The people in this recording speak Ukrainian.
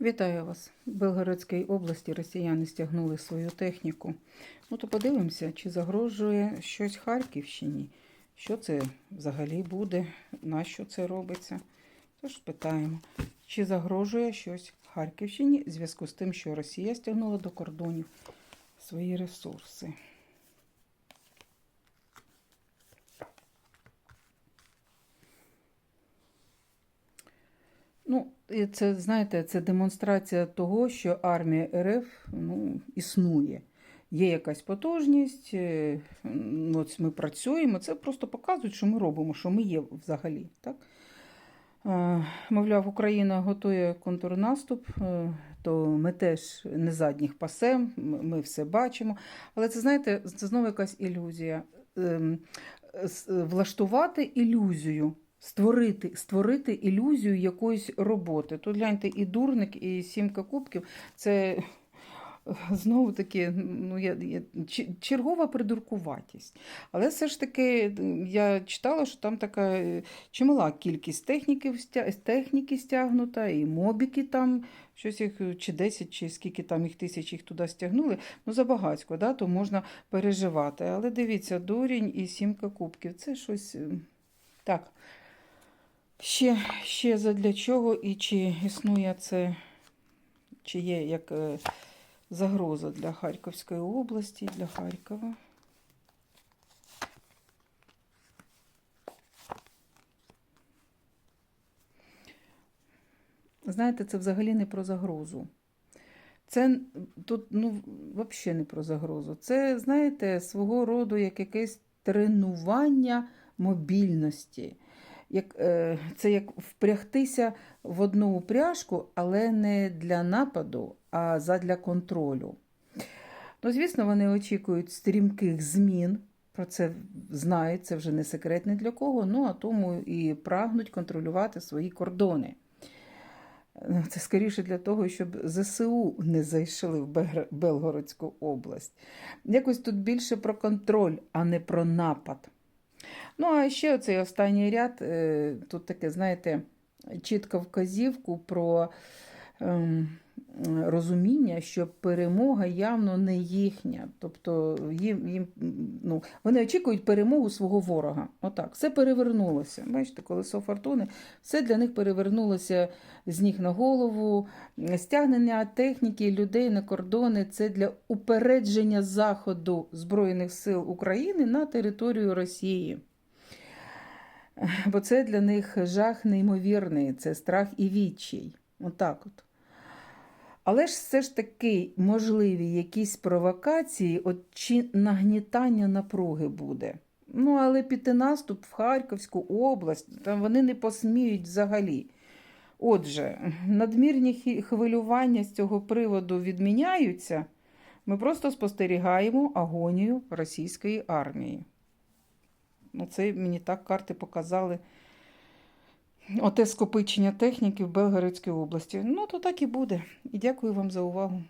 Вітаю вас. В Белгородській області росіяни стягнули свою техніку. Ну то подивимося, чи загрожує щось Харківщині. Що це взагалі буде, на що це робиться. Тож питаємо, чи загрожує щось Харківщині в зв'язку з тим, що Росія стягнула до кордонів свої ресурси. Ну, це, знаєте, це демонстрація того, що армія РФ ну, існує. Є якась потужність, е, ось ми працюємо. Це просто показує, що ми робимо, що ми є взагалі. Так? Е, Мовляв, Україна готує контрнаступ, е, то ми теж не задніх пасем, ми ми все бачимо. Але це, знаєте, це знову якась ілюзія. Ем, Влаштувати ілюзію створити, створити ілюзію якоїсь роботи. Тут гляньте, і дурник, і сімка кубків це знову таки ну, я, я, чергова придуркуватість. Але все ж таки я читала, що там така е, чимала кількість техніки, техніки стягнута, і мобіки там, щось їх чи 10, чи скільки там їх тисяч їх туди стягнули. Ну, забагацько, да, то можна переживати. Але дивіться, дурінь і сімка кубків це щось. Так. Ще, ще задля чого і чи існує це, чи є як е, загроза для Харківської області, для Харкова. Знаєте, це взагалі не про загрозу. Це тут ну, взагалі не про загрозу. Це, знаєте, свого роду як якесь тренування мобільності. Як, е, це як впрягтися в одну упряжку, але не для нападу, а задля контролю. Ну, звісно, вони очікують стрімких змін. Про це знають, це вже не секрет ні для кого. Ну а тому і прагнуть контролювати свої кордони. Е, Це скоріше для того, щоб ЗСУ не зайшли в Белгородську область. Якось тут більше про контроль, а не про напад. Ну, а ще оцей останній ряд, е, тут таке, знаєте, чітка вказівку про ем, розуміння, що перемога явно не їхня. Тобто їм, їм, ну, вони очікують перемогу свого ворога. Отак, все перевернулося. Бачите, колесо фортуни, все для них перевернулося з ніг на голову. Стягнення техніки людей на кордони це для упередження заходу Збройних сил України на територію Росії. Бо це для них жах неймовірний, це страх і відчай. Отак от. Але ж все ж таки можливі якісь провокації, от чи нагнітання напруги буде. Ну, але піти наступ в Харківську область, там вони не посміють взагалі. Отже, надмірні хвилювання з цього приводу відміняються. Ми просто спостерігаємо агонію російської армії. Ну, це мені так карти показали. Оте скопичення техніки в Белгородській області. Ну, то так і буде. І дякую вам за увагу.